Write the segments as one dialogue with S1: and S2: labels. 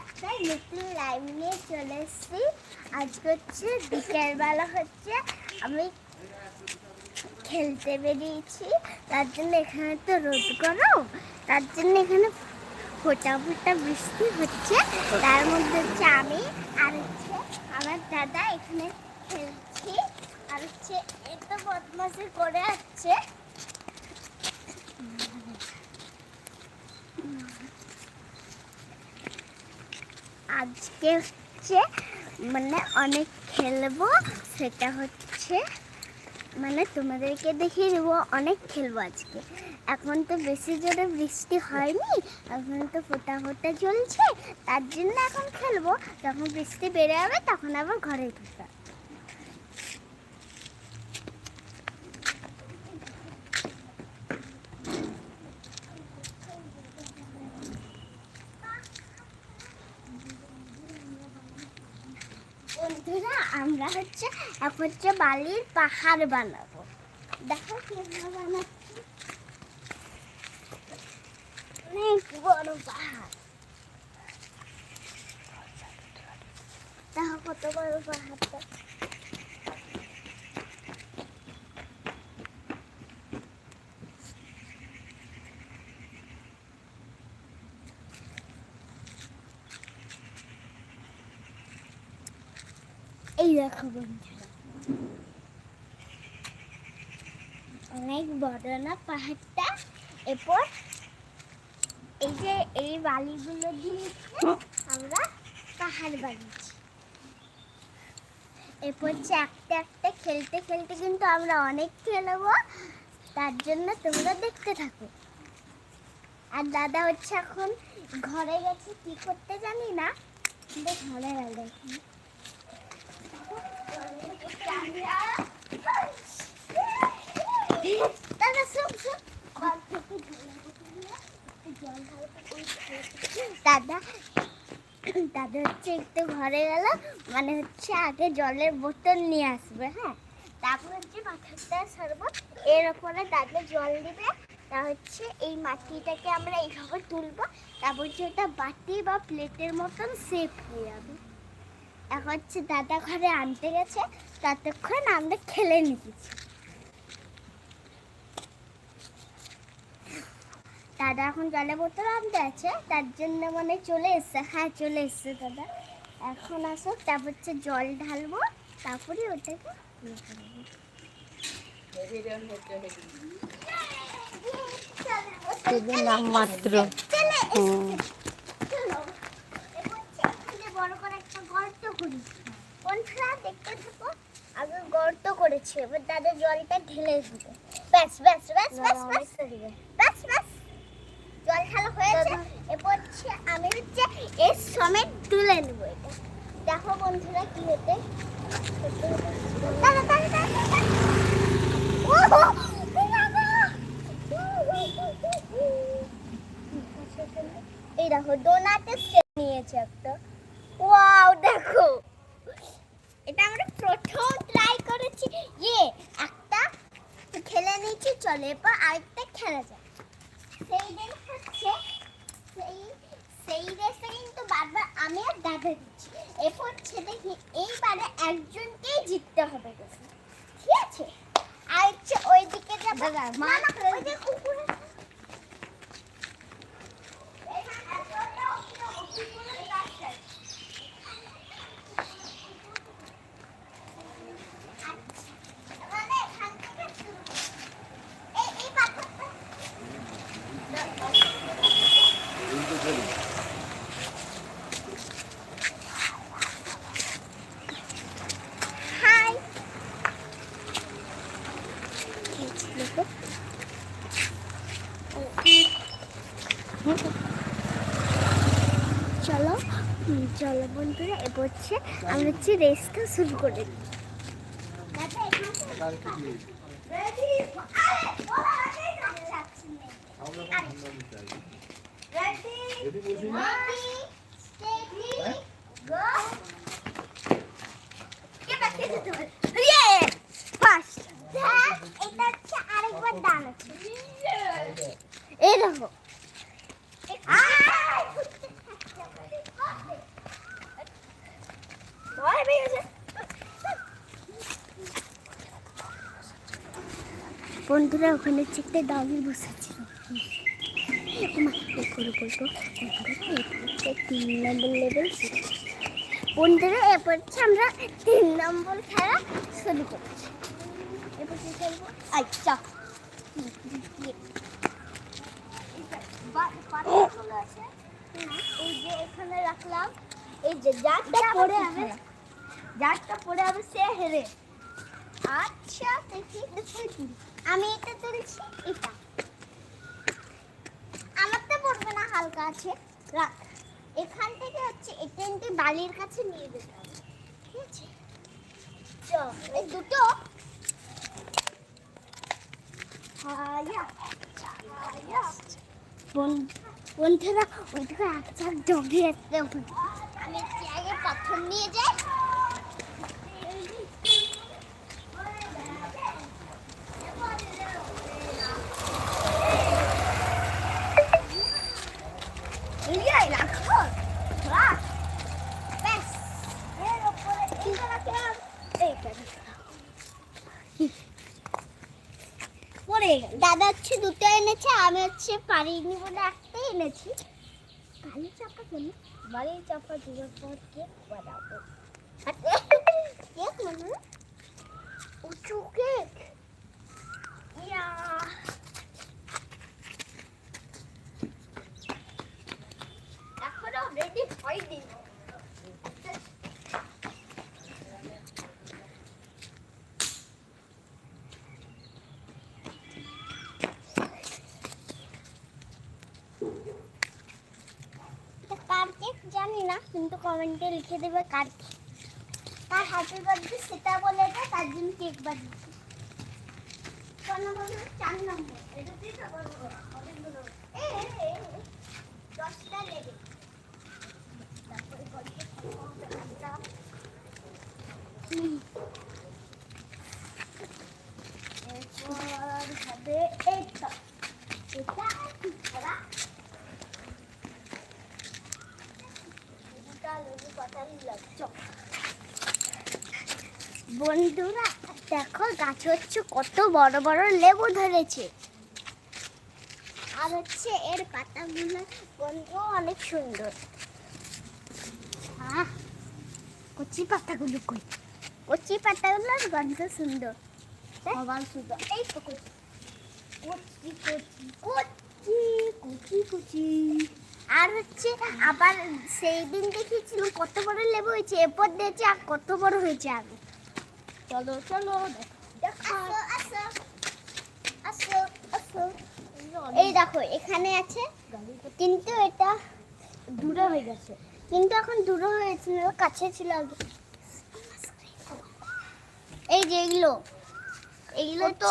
S1: একটা নতুন লাইভ নিয়ে চলে এসেছি। আজকে হচ্ছে বিকেলবেলা হচ্ছে আমি খেলতে বেরিয়েছি। তার জন্য এখানে তো রোদ গরম। তার জন্য এখানে ফোটা ফোটা বৃষ্টি হচ্ছে। তার মধ্যে হচ্ছে আমি আর হচ্ছে আমার দাদা এখানে খেলছি। আর হচ্ছে এত বদমাসি করে যাচ্ছে। আজকে হচ্ছে মানে অনেক খেলব, সেটা হচ্ছে মানে তোমাদেরকে দেখিয়ে দেবো অনেক খেলব আজকে। এখন তো বেশি জোরে বৃষ্টি হয়নি, এখন তো ফোটা ফোটা চলছে, তার জন্য এখন খেলব। যখন বৃষ্টি বেড়ে যাবে, তখন আবার ঘরে ঢুকবে। বন্ধুরা, আমরা হচ্ছে হচ্ছে বালির পাহাড় বানাবো। দেখো কীভাবে বানাচ্ছি। অনেক বড় পাহাড়। দেখো কত বড় পাহাড়টা এই দেখো বন্ধুরা অনেক বড় না পাহাড়টা? এরপর এই যে এই বালিগুলো দিয়ে আমরা পাহাড় বানিয়েছি। এরপর একটা একটা খেলতে খেলতে কিন্তু আমরা অনেক খেলব, তার জন্য তোমরা দেখতে থাকো। আর দাদা হচ্ছে এখন ঘরে গেছে, কি করতে জানি না, কিন্তু ঘরে দাদা দাদা হচ্ছে একটু ঘরে গেল মানে হচ্ছে আগে জলের বোতল নিয়ে আসবে হ্যাঁ? তারপর হচ্ছে পাথরটা সারবো। এর ওপরে দাদা জল দিবে, তা হচ্ছে এই মাটিটাকে আমরা এইভাবে তুলবো, তারপর হচ্ছে এটা বাটি বা প্লেটের মতন সেপ হয়ে যাবে হচ্ছে দাদা ঘরে আনতে গেছে ততক্ষণ আমরা খেলে নিতেছি। দাদা এখন জলের বোতল আনতে আছে তার জন্য মানে চলে এসছে। হ্যাঁ চলে এসছে দাদা। এখন আসো তারপর হচ্ছে জল ঢালবো তারপরে ওটাকে ইয়ে করব।
S2: শুধু নামমাত্র
S1: চলে
S2: হুম।
S1: চলো এবার হচ্ছে এখানে বড় করে একটা গর্ত করি বন্ধুরা দেখতে থাকো আগে গর্ত করেছি এবার দাদা জলটা ঢেলে দিবে। ব্যাস ব্যাস ব্যাস ব্যাস ব্যাস। ব্যাস ব্যাস। জল ঢালা হয়েছে এরপর হচ্ছে আমি হচ্ছে এর সমেত তুলে নেব এটা। দেখো বন্ধুরা কি হতে দাদা, দাদা, দাদা, দাদা। দাদা। এই দেখো ডোনাটের সেট নিয়েছে একটা ওয়াও দেখো এটা আমরা প্রথম ট্রাই করেছি ইয়ে একটা খেলে নিয়েছি চলে এবার আরেকটা খেলা যায় সেই দিন হচ্ছে সেই সেই রেসে কিন্তু বারবার আমি দিচ্ছি এরপর দেখি এইবারে একজনকেই জিততে হবে। ঠিক আছে? আর হচ্ছে ওইদিকে যাব। না, না, ওই যে কুকুরের চলো বন্ধুরা এবার হচ্ছে আমরা হচ্ছে রেসটা শুরু করে এই দেখো বন্ধুরা, ওখানে চেকতে দাবি বসেছিল। তিন নম্বর এরপর আমরা তিন নম্বর খেলা শুরু এরপর আচ্ছা। এই যে এখানে রাখলাম। এই যে যারটা হবে যারটা হবে সে আচ্ছা দেখি দেখি। আমি এটা তুলছি, এটা। আমার তো পড়বে না, হালকা আছে। রাখ। এখান থেকে হচ্ছে এই ট্রেনটি বালির কাছে নিয়ে যেতে হবে, ঠিক আছে? এই দুটো। বন- বন্ধুরা, ওইদিকে একটা ডগে আসতে আমি আগে পাথর নিয়ে যাই এই রাখো রাখ ব্যাস এর উপরে এইটা রাখলাম এইটা রাখলাম পড়ে গেল দাদা হচ্ছে দুটো এনেছে, আমি হচ্ছে পারিনি বলে একটাই এনেছি। কালি চাপা কেন? বাড়ি চাপা দেওয়ার পর কেক বানাবো। কেক মানে? উঁচু কেক। ইয়া। এখনও রেডি হয়নি এটা কার কেক জানি না কিন্তু কমেন্টে লিখে দেবে কার তার হ্যাপি বার্থডে সেটা বলে এটা, তার জন্য কেক বানিয়েছি। চার নম্বর। এটা দিয়ে দশটা লেগে। এরপর হবে এইটা এটা কি করা দুটা লেবু কাটারি লাগছে বন্ধুরা দেখো গাছ হচ্ছে কত বড় বড় লেবু ধরেছে। আর হচ্ছে এর পাতাগুলো বন্ধু অনেক সুন্দর। কচি পাতাগুলো কই? কচি পাতাগুলোর গন্ধ সুন্দর। সবার সুন্দর। এই তো কচি। কচি কচি কচি কচি কচি। আর হচ্ছে আবার সেই দিন দেখিয়েছিলাম কত বড় লেবু হয়েছে এরপর দেখছি আর কত বড় হয়েছে আগে চলো চলো দেখো। এই দেখো এখানে আছে কিন্তু এটা দূরে হয়ে গেছে। কিন্তু এখন দূরে হয়েছিল কাছে ছিল আগে এই যে এগুলো এগুলো তো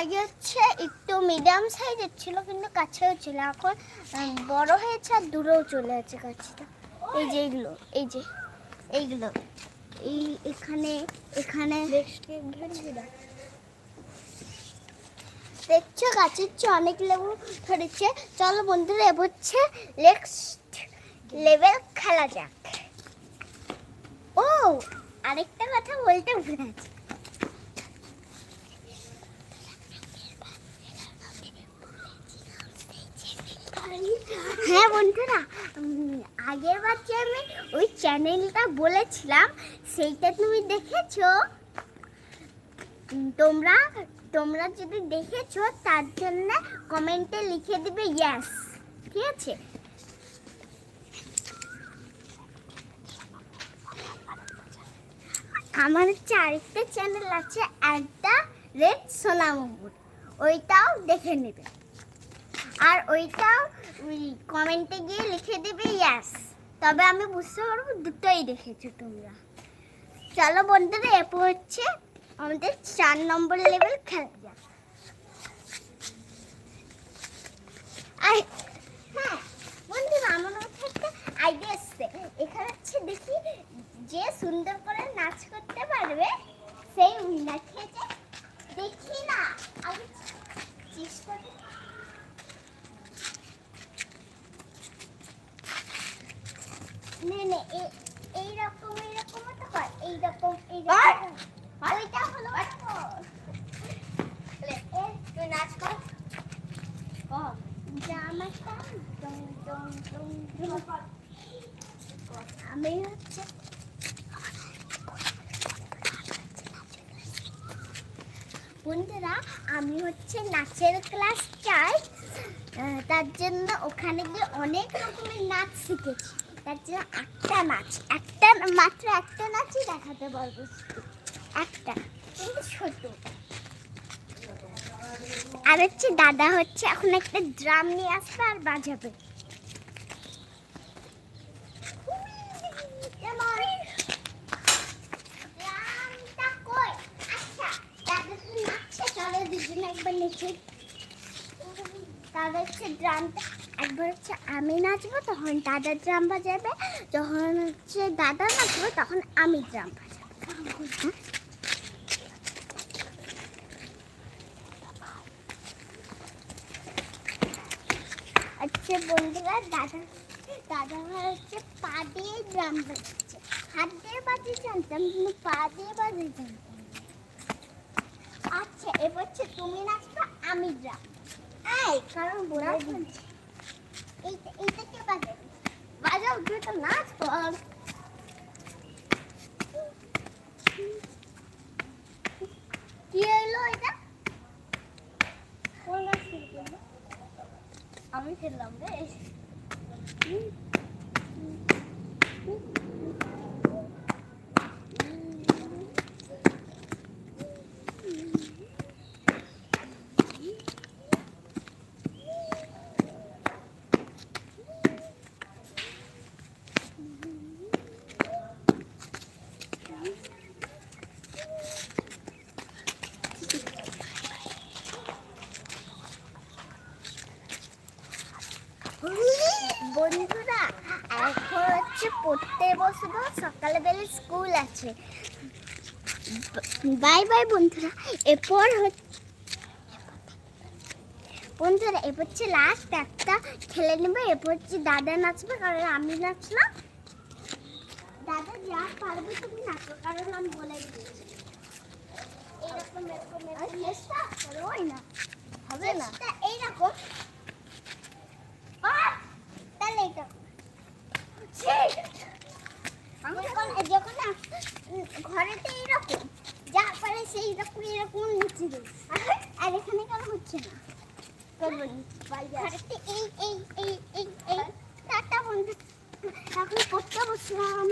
S1: আগে হচ্ছে একটু মিডিয়াম সাইজের ছিল কিন্তু কাছেও ছিল। এখন বড় হয়েছে আর দূরেও চলে আছে গাছটা এই যে এগুলো এই যে এইগুলো। এই এখানে এখানে দেখছ গাছের চেয়ে অনেক লেবু ধরেছে। চলো বন্ধুরা এবার হচ্ছে নেক্সট লেভেল খেলা যাক। ও আরেকটা কথা বলতে ভুলে হ্যাঁ বন্ধুরা আগের যে আমি ওই চ্যানেলটা বলেছিলাম, সেইটা তুমি দেখেছ? তোমরা তোমরা যদি দেখেছ, তার জন্য কমেন্টে লিখে দিবে ইয়েস ঠিক আছে? আমার হচ্ছে আরেকটা চ্যানেল আছে একটা রেড সোনামুগুর ওইটাও দেখে নেবে। আর ওইটাও কমেন্টে গিয়ে লিখে দেবে ইয়াস তবে আমি বুঝতে পারব দুটোই দেখেছ তোমরা। চলো বন্ধুরা, এরপর হচ্ছে আমাদের চার নম্বর লেভেল খেলা হ্যাঁ বন্ধুরা, আমার একটা আইডিয়া এখানে হচ্ছে দেখি যে সুন্দর করে নাচ করতে পারবে, সেই উইনার খেয়েছে দেখি না, আমি চেষ্টা করি। নে নে এ- এইরকম এইরকম তো কর এইরকম এইরকম। ওইটা হলো তুই নাচ কর। কর জামাটা আমি হচ্ছে বন্ধুরা আমি হচ্ছে নাচের ক্লাস চাই তার জন্য ওখানে গিয়ে অনেক রকমের নাচ শিখেছি। তার জন্য একটা নাচ, একটা মাত্র একটা নাচই দেখাতে পারব একটা, কিন্তু ছোট আর হচ্ছে দাদা হচ্ছে এখন একটা ড্রাম নিয়ে আসবে আর বাজাবে? আচ্ছা। দাদা হচ্ছে ড্রামটা একবার হচ্ছে আমি নাচবো, তখন দাদা ড্রাম বাজাবে। যখন হচ্ছে দাদা নাচবো, তখন আমি ড্রাম বাজাবো? আচ্ছা বন্ধুরা, দাদা দাদা হচ্ছে পা দিয়ে ড্রাম বাজাচ্ছে। হাত দিয়ে বাজিয়ে জানতাম, কিন্তু পা দিয়ে বাজিয়ে জানতাম আচ্ছা এবার হচ্ছে তুমি নাচবা, আমি ড্রাম এই, কারণ বলে দিচ্ছি এইটা কে বাজাবে বাজাও তুই তো নাচ কর। কি হলো এটা? কোন গাছ আমি খেললাম রে বন্ধুরা এখন হচ্ছে পড়তে বসবো সকালে বেলা স্কুল আছে বাই বাই বন্ধুরা এরপর বন্ধুরা এরপর হচ্ছে লাস্ট একটা খেলে নেবে এরপর হচ্ছে দাদা নাচবে কারণ আমি নাচলাম দাদা যা পারবে তুমি নাচো কারণ আমি বলে দিয়েছি এরকম এরকম এরকম চেষ্টা না হবে না এইরকম আহ! তাহলে এটা যখন যখন না উম, ঘরেতে এইরকম যা পারে সেই রকম এরকম নিচে দেব আর এখানে কেন হচ্ছে না করব নি। ঘরেতে এই এই এই এই এই টাটা বন্ধু এখন পড়তে বসলাম